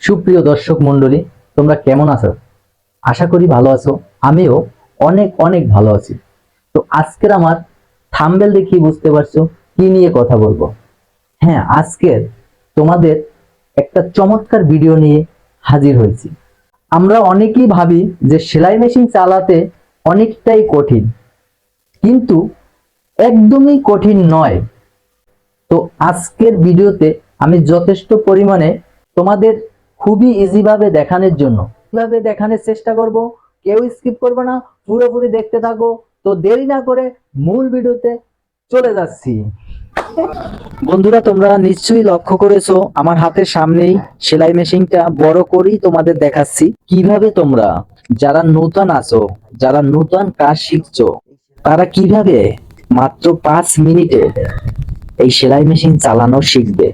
সুপ্রিয় দর্শক মণ্ডলী, তোমরা কেমন আছো? আশা করি ভালো আছো। আমিও অনেক অনেক ভালো আছি। তো আজকের আমার থাম্বেল দেখি বুঝতে পারছ কি নিয়ে কথা বলব। হ্যাঁ আজকের তোমাদের একটা চমৎকার ভিডিও নিয়ে হাজির হয়েছি। আমরা অনেকেই ভাবি যে সেলাই মেশিন চালাতে অনেকটাই কঠিন। কিন্তু একদমই কঠিন নয়। তো আজকের ভিডিওতে আমি যথেষ্ট পরিমাণে তোমাদের খুবই ইজি ভাবে দেখানোর জন্য। কীভাবে দেখানোর চেষ্টা করব, কেউ স্কিপ করবে না, পুরোপুরি দেখতে থাকো। তো দেরি না করে মূল ভিডিওতে চলে যাচ্ছি। বন্ধুরা, তোমরা নিশ্চয়ই লক্ষ্য করেছ, আমার হাতের সামনেই সেলাই মেশিনটা বড় করেই তোমাদের দেখাচ্ছি। কীভাবে তোমরা, যারা নতুন আছো, যারা নতুন কাজ শিখছো, তারা কীভাবে মাত্র পাঁচ মিনিটে এই সেলাই মেশিন চালানো শিখবে?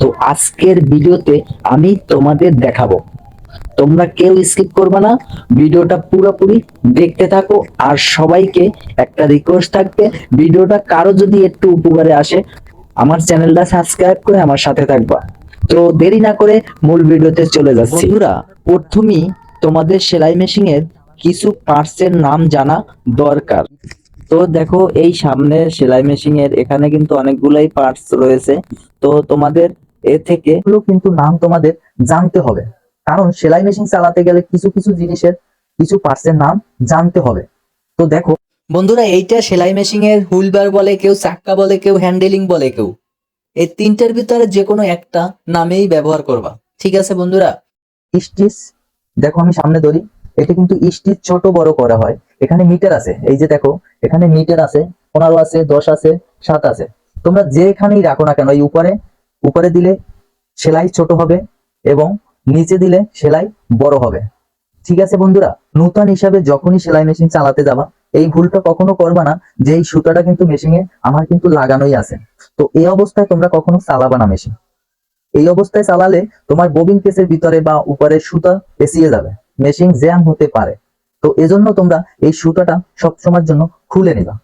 তো আজকের ভিডিওতে আমি তোমাদের দেখাবো। তোমরা কেউ স্কিপ করবে না ভিডিওটা পুরোপুরি দেখতে থাকো আর সবাইকে একটা রিকোয়েস্ট থাকবে ভিডিওটা কারও যদি একটু উপকারে আসে আমার চ্যানেলটা সাবস্ক্রাইব করে আমার সাথে থাকবা। তো দেরি না করে মূল ভিডিওতে চলে যাচ্ছি। বন্ধুরা প্রথমেই তোমাদের সেলাই মেশিনের কিছু পার্টসের নাম জানা দরকার। তো দেখো, এই সামনে সেলাই মেশিন এর এখানে কিন্তু অনেকগুলাই পার্টস রয়েছে। তো তোমাদের এ থেকে কিন্তু নাম তোমাদের জানতে হবে। কারণ সেলাই মেশিন চালাতে গেলে কিছু কিছু জিনিসের কিছু পার্টসের নাম জানতে হবে। তো দেখো, বন্ধুরা, এইটা সেলাই মেশিন এর হুইলবার বলে কেউ, চাক্কা বলে কেউ হ্যান্ডেলিং বলে কেউ। এই তিনটার ভিতরে যে কোনো একটা নামেই ব্যবহার করবা। ঠিক আছে, বন্ধুরা? স্টিচ দেখো আমি সামনে ধরি। এটা কিন্তু স্টিচ ছোট বড় করা হয়। এখানে মিটার আছে। এই যে দেখো, এখানে মিটার আছে, পনেরো আছে, দশ আছে, সাত আছে। তোমরা যেখানেই রাখো না কেন, এই উপরে উপরে দিলে সেলাই ছোট হবে এবং নিচে দিলে সেলাই বড় হবে। ঠিক আছে বন্ধুরা? নূতন হিসাবে যখনই সেলাই মেশিন চালাতে যাবা, এই ভুলটা কখনো করবা না যে এই সুতাটা কিন্তু মেশিনে আমার কিন্তু লাগানোই আছে। তো এই অবস্থায় তোমরা কখনো চালাবা না মেশিন। এই অবস্থায় চালালে তোমার ববিন কেসের ভিতরে বা উপরে সুতা পেঁচিয়ে যাবে। মেশিন জ্যাম হতে পারে। তো এজন্য তোমরা এই সুতাটা সব সময়ের জন্য খুলে নিবা।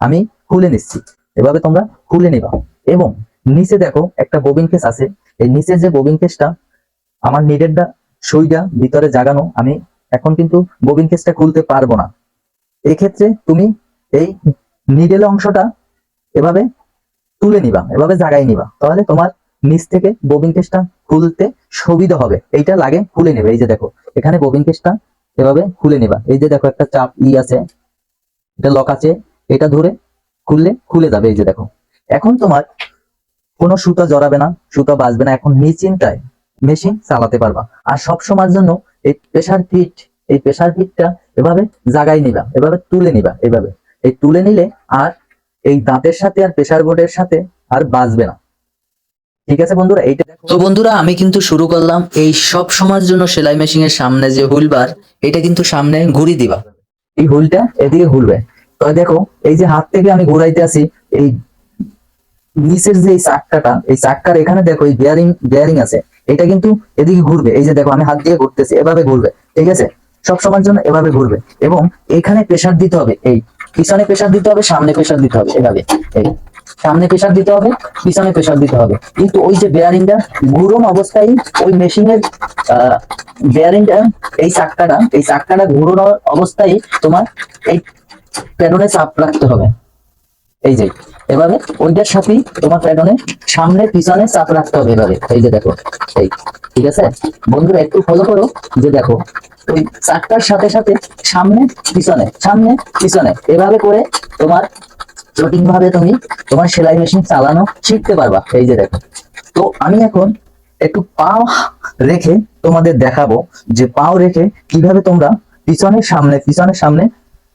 আমি খুলে নিচ্ছি। এভাবে তোমরা খুলে নিবা। এবং নিচে দেখো একটা ববিন কেস আছে। এই নিচে যে ববিন কেসটা আমার নিডেরটা সুইটা ভিতরে জাগানো, আমি এখন কিন্তু ববিন কেসটা খুলতে পারব না। এক্ষেত্রে তুমি এই নিডেল অংশটা এভাবে তুলে নিবা, এভাবে জাগাই নিবা। তাহলে তোমার নিচ থেকে ববিন কেসটা খুলতে সুবিধা হবে। এইটা লাগে, খুলে নেবে। এই যে দেখো, এখানে ববিন কেসটা এভাবে খুলে নিবা। এই যে দেখো, একটা চাপ ই আছে এটা লক আছে, এটা ধরে খুললে খুলে যাবে। এই যে দেখো, এখন তোমার কোনো সুতা জড়াবে না, সুতা বাজবে না। এখন নিশ্চিন্তায় মেশিন চালাতে পারবা। আর সব সময়ের জন্য এই প্রেসার ফিট এই প্রেসার ফিটটা এভাবে জাগাই নিবা, এভাবে তুলে নিবা, এভাবে। এই তুলে নিলে আর এই দাঁতের সাথে আর প্রেসার বোর্ডের সাথে আর বাজবে না। ঠিক আছে বন্ধুরা, এইটা তো বন্ধুরা, আমি কিন্তু শুরু করলাম এই সব সময়ের জন্য সেলাই মেশিন এর সামনে যে হুইলবার এটা কিন্তু সামনে ঘুরি দিবা। এই হুইলটা এদিকে ঘুরবে তো দেখো, এই যে হাত থেকে আমি ঘুরাইতে আছি, এই নিচের যে চাক্কাটা, এই চাক্কার এখানে দেখো, এই বিয়ারিং বিয়ারিং আছে, এটা কিন্তু এদিকে ঘুরবে। এই যে দেখো, আমি হাত দিয়ে ঘুরতেছি, এভাবে ঘুরবে, ঠিক আছে? সব সময়ের জন্য এভাবে ঘুরবে এবং এখানে প্রেসার দিতে হবে, এই পিছনে প্রেসার দিতে হবে, সামনে প্রেসার দিতে হবে, এভাবে, এই। সামনে প্রেসার দিতে হবে, পিছনে প্রেসার দিতে হবে। কিন্তু ওই যে বেয়ারিংটা ঘুরন অবস্থায়, ওই মেশিনের বেয়ারিংটা এই চাক্কাটা এই চাক্কাটা ঘুরোনো অবস্থায় তোমার এই প্যাডনে চাপ রাখতে হবে। এই যে, এভাবে ওইটার সাথেই তোমার প্যাডনে সামনে, পিছনে চাপ রাখতে হবে এভাবে। এই যে দেখো, এই, ঠিক আছে? বন্ধুরা, একটু ফলো করো, যে দেখো, ওই চাকটার সাথে সাথে সামনে, পিছনে সামনে, পিছনে, এভাবে করে তোমার জটিল ভাবে তুমি তোমার সেলাই মেশিন চালানো শিখতে পারবা। এই যে দেখো। তো আমি এখন একটু পাও রেখে তোমাদের দেখাবো যে পাও রেখে কীভাবে তোমরা পিছনের সামনে পিছনের সামনে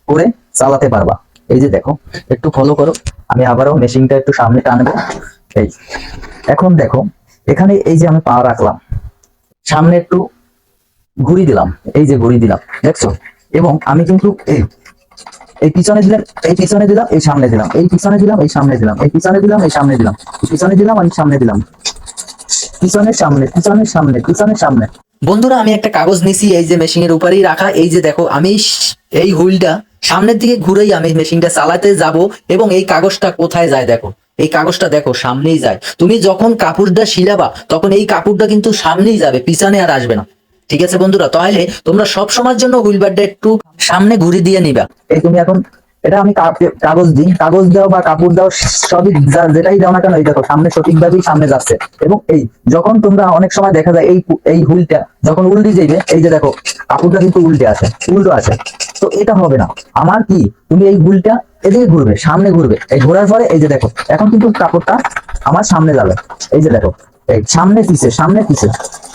করে চালাতে পারবা। এই যে দেখো, একটু ফলো করো। আমি আবারও মেশিনটা একটু সামনে টানবো। এই। এখন দেখো, এখানে এই যে আমি পা রাখলাম। সামনে একটু ঘুরি দিলাম। এই যে ঘুরি দিলাম। দেখছ? এবং আমি কিন্তু এই এই পিছনে দিলাম, এই পিছনে দিলাম, এই সামনে দিলাম, এই পিছনে দিলাম, এই সামনে দিলাম, এই পিছনে দিলাম, এই সামনে দিলাম পিছনে দিলাম, আমি সামনে দিলাম। পিছনের সামনে পিছনের সামনে পিছনের সামনে। বন্ধুরা, আমি একটা কাগজ নিছি, এই যে মেশিন এর উপরেই রাখা, এই যে দেখো, আমি এই হুইলটা সামনের দিকে ঘুরেই আমি মেশিনটা চালাতে যাব এবং এই কাগজটা কোথায় যায় দেখো, এই কাগজটা দেখো, সামনেই যায়। তুমি যখন কাপড়টা শিলাবা, তখন এই কাপড়টা কিন্তু সামনেই যাবে, পিছনে আর আসবে না। ঠিক আছে বন্ধুরা, তাহলে তোমরা সব সময়ের জন্য হুইলবারটা একটু সামনে ঘুরে দিয়ে নিবা। এই তুমি এখন এটা আমি কাগজ দিই, কাগজ দাও বা কাপড় দাও, সবই যেটাই দাও না কেন এই দেখো সামনে সঠিকভাবেই সামনে যাচ্ছে। এবং এই যখন তোমরা অনেক সময় দেখা যায় এই এই হুইলটা যখন উল্টে যাইবে, এই যে দেখো, কাপড়টা কিন্তু উল্টে আছে, উল্টো আছে। তো এটা হবে না। আমার কি? তুমি এই হুলটা এদিকে ঘুরবে, সামনে ঘুরবে। এই ঘোরার পরে এই যে দেখো, এখন কিন্তু কাপড়টা আমার সামনে যাবে। এই যে দেখো, এই সামনে পিছে সামনে পিছে।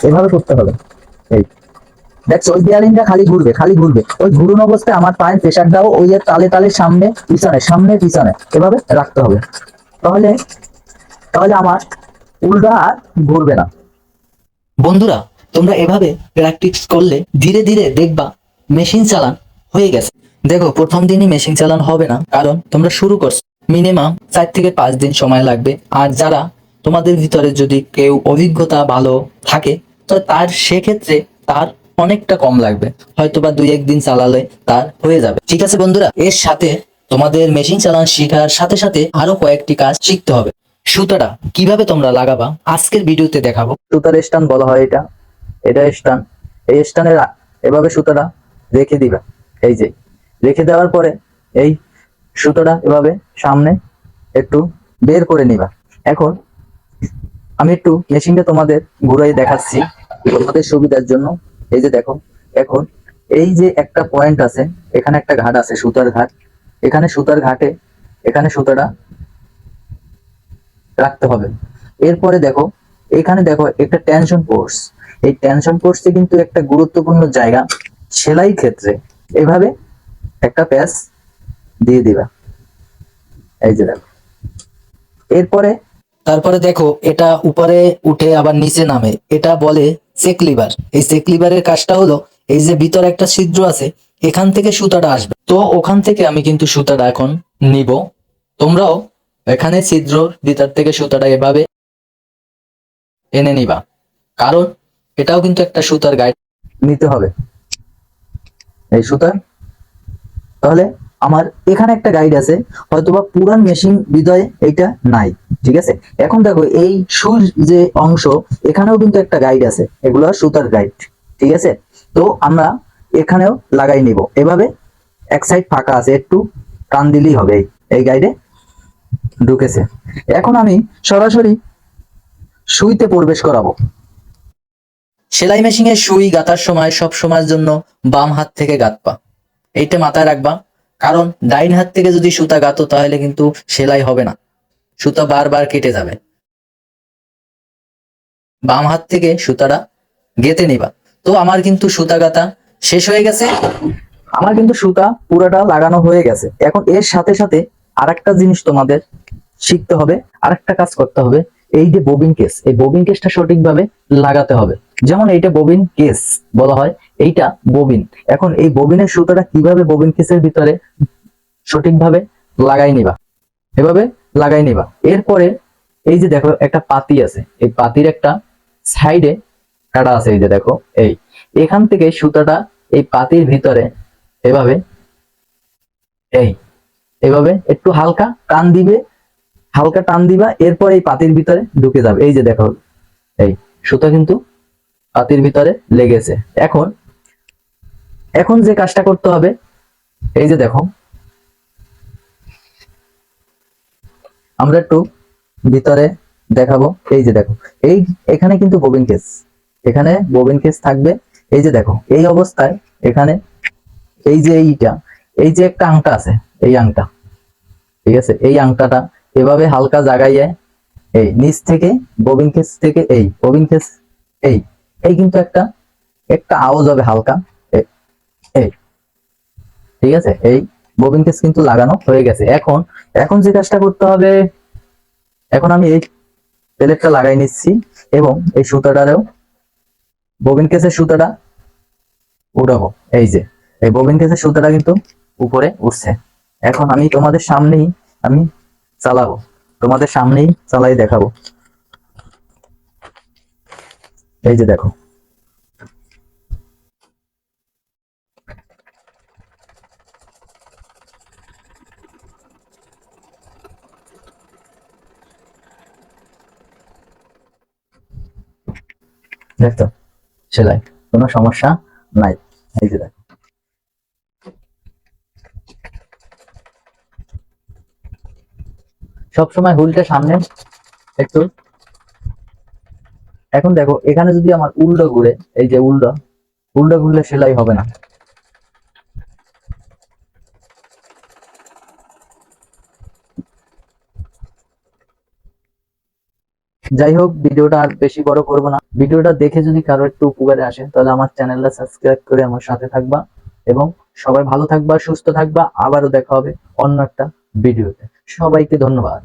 এভাবে করতে হবে। এই দেখছ ওই বিয়ারিংটা খালি ঘুরবে খালি ঘুরবে। ওই ঘুরুন অবস্থায় আমার পায়ের প্রেশার দাও ওই তালে তালে সামনে, পিছনে সামনে, পিছনে, এভাবে রাখতে হবে। তাহলে তাহলে আমার উল্টা আর ঘুরবে না। বন্ধুরা, তোমরা এভাবে প্র্যাকটিস করলে ধীরে ধীরে দেখবা মেশিন চালান হয়ে গেছে। দেখো, প্রথম দিনই মেশিন চালান হবে না, কারণ তোমরা শুরু করছ। মিনিমাম চার থেকে পাঁচ দিন সময় লাগবে। আর যারা তোমাদের ভিতরে যদি কেউ অভিজ্ঞতা ভালো থাকে, তো তার সেক্ষেত্রে তার অনেকটা কম লাগবে। হয়তো বা দুই একদিন চালালে তার হয়ে যাবে। ঠিক আছে বন্ধুরা, এর সাথে তোমাদের মেশিন চালান শেখার সাথে সাথে আরও কয়েকটি কাজ শিখতে হবে। সুতরাং, কীভাবে তোমরা লাগাবা, আজকের ভিডিওতে দেখাবো। সুতার স্টান বলা হয় এটা। এটা স্টান এই স্টানের এভাবে সুতাটা রেখে দিবা। এই যে, রেখে দেওয়ার পরে এই সুতোটা এভাবে সামনে একটু বের করে নিবা। এখন আমি একটু মেশিনটা তোমাদের ঘুরাই দেখাচ্ছি। তোমাদের সুবিধার জন্য এই যে দেখো, এখন এই যে একটা পয়েন্ট আছে, এখানে একটা ঘাট আছে, সুতার ঘাট। এখানে সুতার ঘাটে, এখানে সুতাটা রাখতে হবে। এরপরে দেখো, এখানে দেখো একটা টেনশন কোর্স এই টেনশন কোর্সে কিন্তু একটা গুরুত্বপূর্ণ জায়গা, সেলাই ক্ষেত্রে। এভাবে একটা প্যাচ দিয়ে দিবা। এই যে দেখো। এরপরে, তারপরে দেখো, এটা উপরে উঠে আবার নিচে নামে। এটা বলে চেক লিভার এই চেক লিভারের কাজটা হলো, এই যে ভিতরে একটা ছিদ্র আছে, এখান থেকে সুতাটা আসবে। তো ওখান থেকে আমি কিন্তু সুতাটা এখন নিব। তোমরাও এখানে ছিদ্র ভিতর থেকে সুতাটা এভাবে এনে নিবা। কারণ এটাও কিন্তু একটা সুতার গাইড নিতে হবে। এই সুতার তাহলে আমার এখানে একটা গাইড আছে, হয়তোবা পুরান মেশিন হৃদয়ে এটা নাই। ঠিক আছে? এখন দেখো, এই সুর যে অংশ, এখানেও কিন্তু একটা গাইড আছে। এগুলো সুতার গাইড ঠিক আছে? তো আমরা এখানেও লাগাই নিব। এভাবে এক সাইড ফাঁকা আছে, একটু টান দিলেই হবে। এই- গাইডে ঢুকেছে। এখন আমি সরাসরি সুইতে প্রবেশ করাবো। সেলাই মেশিনে সুই গাতার সময়, সব সময়ের জন্য বাম হাত থেকে গাতপা এইটা মাথায় রাখবা। কারণ ডাইন হাত থেকে যদি সুতা গাতো তাহলে কিন্তু সেলাই হবে না। সুতা বারবার কেটে যাবে। বাম হাত থেকে সুতাটা গেতে নিবা। তো আমার কিন্তু সুতা গাতা শেষ হয়ে গেছে। আমার কিন্তু সুতা পুরোটা লাগানো হয়ে গেছে। এখন এর সাথে সাথে আরেকটা জিনিস তোমাদের শিখতে হবে, আরেকটা কাজ করতে হবে, এই যে ববিন কেস এই ববিন কেসটা সঠিকভাবে লাগাতে হবে। যেমন এইটা ববিন কেস বলা হয়, এইটা ববিন এখন এই ববিনের সুতাটা কীভাবে ববিন কেসের ভিতরে সঠিকভাবে লাগাই নিবা? এভাবে লাগাই নিবা। এরপরে এই যে দেখো, একটা পাতি আছে। এই পাতির একটা সাইডে কাটা আছে, এই যে দেখো, এই। এখান থেকে সুতাটা এই পাতির ভিতরে এভাবে, এই। এভাবে একটু হালকা টান দিবে, হালকা টান দিবা, এরপর এই পাতির ভিতরে ঢুকে যাবে। এই যে দেখো, এই সুতা কিন্তু পাতির ভিতরে লেগেছে। এখন এখন যে কাজটা করতে হবে, এই যে দেখো আমরা একটু ভিতরে দেখাবো। এই যে দেখো, এই এখানে কিন্তু ববিন কেস এখানে ববিন কেস থাকবে। এই যে দেখো, এই অবস্থায় এখানে এই যে এইটা, এই যে একটা আংটা আছে, এই আংটা, ঠিক আছে? এই আংটাটা এভাবে হালকা জাগাইয়ে এই নিচ থেকে ববিন কেস থেকে এই ববিন কেস এই এই কিন্তু একটা একটা আওয়াজ হবে হালকা। এই, ঠিক আছে? এই ববিন কেস কিন্তু লাগানো হয়ে গেছে। এখন এখন যে কাজটা করতে হবে, এখন আমি এই প্লেটটা লাগাই নিচ্ছি এবং এই সুতাটারেও ববিন কেসের সুতাটা উঠাবো। এই যে, এই ববিন কেসের সুতাটা কিন্তু উপরে উঠছে। এখন আমি তোমাদের সামনেই আমি চালাবো। তোমাদের সামনেই চালাই দেখাবো। এই যে দেখো। দেখতো? সেলাই, কোনো সমস্যা নাই। এই যে দেখো। সবসময় হুলটা সামনে, একটু। এখন দেখো, এখানে যদি আমার উল্টো ঘুরে, এই যে উল্টো উল্টো ঘুরলে সেলাই হবে না। যাই হোক, ভিডিওটা আর বেশি বড় করব না। ভিডিওটা দেখে যদি কারও একটু উপকারে আসে, তাহলে আমার চ্যানেলটা সাবস্ক্রাইব করে আমার সাথে থাকবা এবং সবাই ভালো থাকবা, সুস্থ থাকবা। আবারও দেখা হবে অন্য একটা ভিডিওতে। সবাইকে ধন্যবাদ।